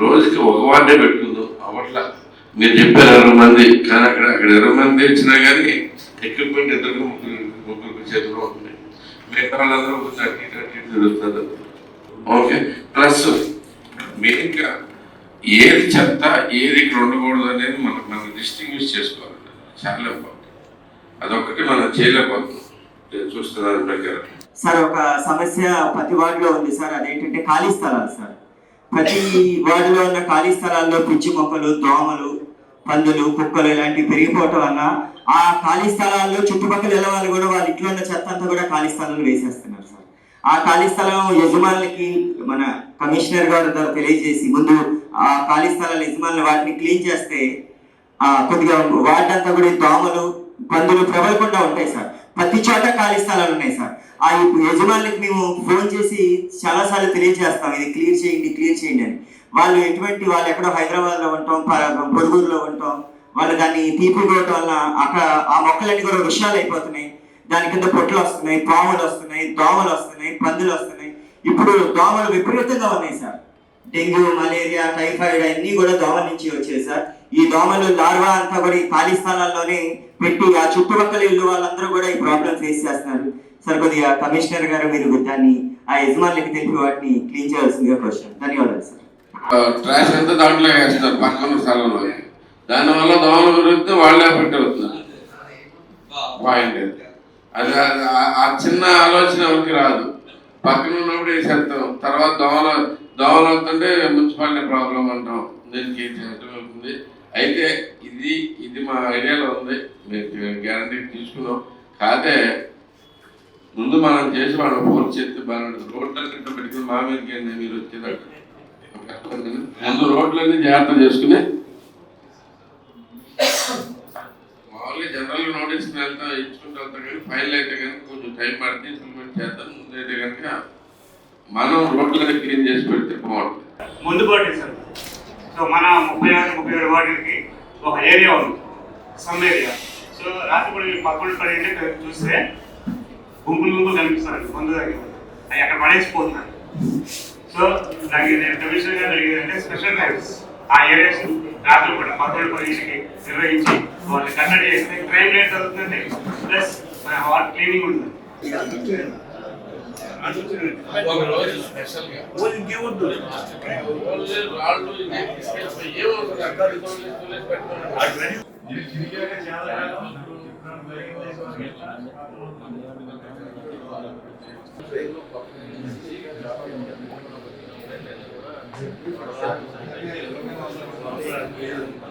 రోజుకి ఒక వార్డే పెట్టుకుందాం. అవట్లా మీరు చెప్పారు ఇరవై మంది కానీ అక్కడ అక్కడ ఇరవై మంది వచ్చినా కానీ ఎక్విప్మెంట్ ఇద్దరు ముగ్గురు ముగ్గురు చేతిలో ఉంటుంది. మిగతా వాళ్ళందరూ కొంచెం అటు ఇటు అటు ఇటు ఓకే? ప్లస్ మెయిన్గా ఏది చెత్త ఏది ఇక్కడ ఉండకూడదు అనేది మనం మనం డిస్టింగ్విష్ చేసుకోవాలండి చాలా ఇంపార్టెంట్ అదొక్కటి మనం చేయలేకపోతున్నాం. నేను చూస్తున్నాను ప్రకారం. సార్ ఒక సమస్య ప్రతి వార్డులో ఉంది సార్. అదేంటంటే ఖాళీ స్థలాలు సార్. ప్రతి వార్డులో ఉన్న ఖాళీ స్థలాల్లో పిచ్చి మొక్కలు దోమలు పందులు కుక్కలు ఇలాంటివి పెరిగిపోవటం వల్ల ఆ ఖాళీ స్థలాల్లో చుట్టుపక్కల వెళ్ళ వాళ్ళు కూడా వాళ్ళ ఇంట్లో ఉన్న చెత్త అంతా కూడా ఖాళీ స్థలంలో వేసేస్తున్నారు సార్. ఆ ఖాళీ స్థలం యజమానులకి మన కమిషనర్ గారు ద్వారా తెలియజేసి ముందు ఆ ఖాళీ స్థలాల యజమానులు వాటిని క్లీన్ చేస్తే ఆ కొద్దిగా వాటంతా అంతా కూడా దోమలు పందులు ప్రబలకుండా ఉంటాయి సార్. ప్రతి చోట ఖాళీ స్థలాలు ఉన్నాయి సార్. ఆ యజమానులకు మేము ఫోన్ చేసి చాలాసార్లు తెలియజేస్తాం ఇది క్లియర్ చేయండి క్లియర్ చేయండి అని. వాళ్ళు ఎటువంటి వాళ్ళు ఎక్కడో హైదరాబాద్లో ఉంటాం పొరుగురులో ఉంటాం వాళ్ళు దాన్ని తీపిపోవటం వల్ల అక్కడ ఆ మొక్కలన్నీ కూడా విషయాలు అయిపోతున్నాయి. దాని కింద పొట్లు వస్తున్నాయి పాములు వస్తున్నాయి దోమలు వస్తున్నాయి పందులు వస్తున్నాయి. ఇప్పుడు దోమలు విపరీతంగా ఉన్నాయి సార్. డెంగ్యూ మలేరియా టైఫాయిడ్ అన్నీ కూడా దోమల నుంచి వచ్చాయి సార్. ఈ దోమలు లార్వా అంతా కూడా ఈ ఖాళీ స్థలాల్లోనే పెట్టి ఆ చుట్టుపక్కల ఇల్లు వాళ్ళందరూ కూడా ఈ ప్రాబ్లం ఫేస్ చేస్తున్నారు. సార్ కొద్దిగా కమిషనర్ గారు మీరు దాన్ని ఆ యజమానులకి తెలిపి వాటిని క్లీన్ చేయాల్సిందిగా క్వశ్చన్ ధన్యవాదాలు సార్. ట్రాష్ అంతా దాంట్లో వేస్తారు పక్కన స్థలంలో దానివల్ల దోమలు పెరిగితే వాళ్ళే ఎఫెక్ట్ అవుతున్నారు. పాయింట్ అది. ఆ- ఆ చిన్న ఆలోచన ఎవరికి రాదు. పక్కన ఉన్నప్పుడు వేసేస్తాం. తర్వాత దోమలు దోమలు అవుతుంటే మున్సిపాలిటీ ప్రాబ్లం అంటాం. దీనికి చేయటం అవుతుంది. అయితే ఇది ఇది మా ఐడియాలో ఉంది. మీరు గ్యారంటీ తీసుకున్నాం. కాదే ముందు మనం చేసి వాళ్ళు ఫోర్స్ చేస్తే బాగుంటుంది రోడ్లన్నీ పెట్టుకుని మా మీదకి మీరు వచ్చేదాకా. ముందు రోడ్లన్నీ జాగ్రత్త చేసుకుని మామూలుగా జనరల్ నోటీస్ వెళ్తాం ఇచ్చుకుంటూ వెళ్తాం కానీ ఫైల్ అయితే కనుక కొంచెం టైం పడితే ఇంప్లిమెంట్ చేద్దాం. ముందైతే కనుక మనం రోడ్లని క్లీన్ చేసి పెడితే బాగుంటుంది ముందు పార్టీ సార్. సో మన ముప్పై ఆరు ముప్పై ఏడు వార్డులకి ఒక ఏరియా ఉంది. Some area. సో రాత్రిపూట మీరు పక్కన పడి చూస్తే గుంపులు గుంపులు కనిపిస్తారు ముందు దగ్గర. అవి అక్కడ పడేసిపోతున్నారు. సో దానికి నేను కమిషనర్ గారు అడిగేదంటే స్పెషల్ టైమ్స్ ఆ ఏరియాస్ రాత్రి పూట పక్కన పదికి నిర్వహించి వాళ్ళని కట్టడి చేస్తే క్రైమ్ రేట్ అవుతుందండి ప్లస్ వాటర్ క్లీనింగ్ ఉంటుంది. ఒక రోజు Thank you.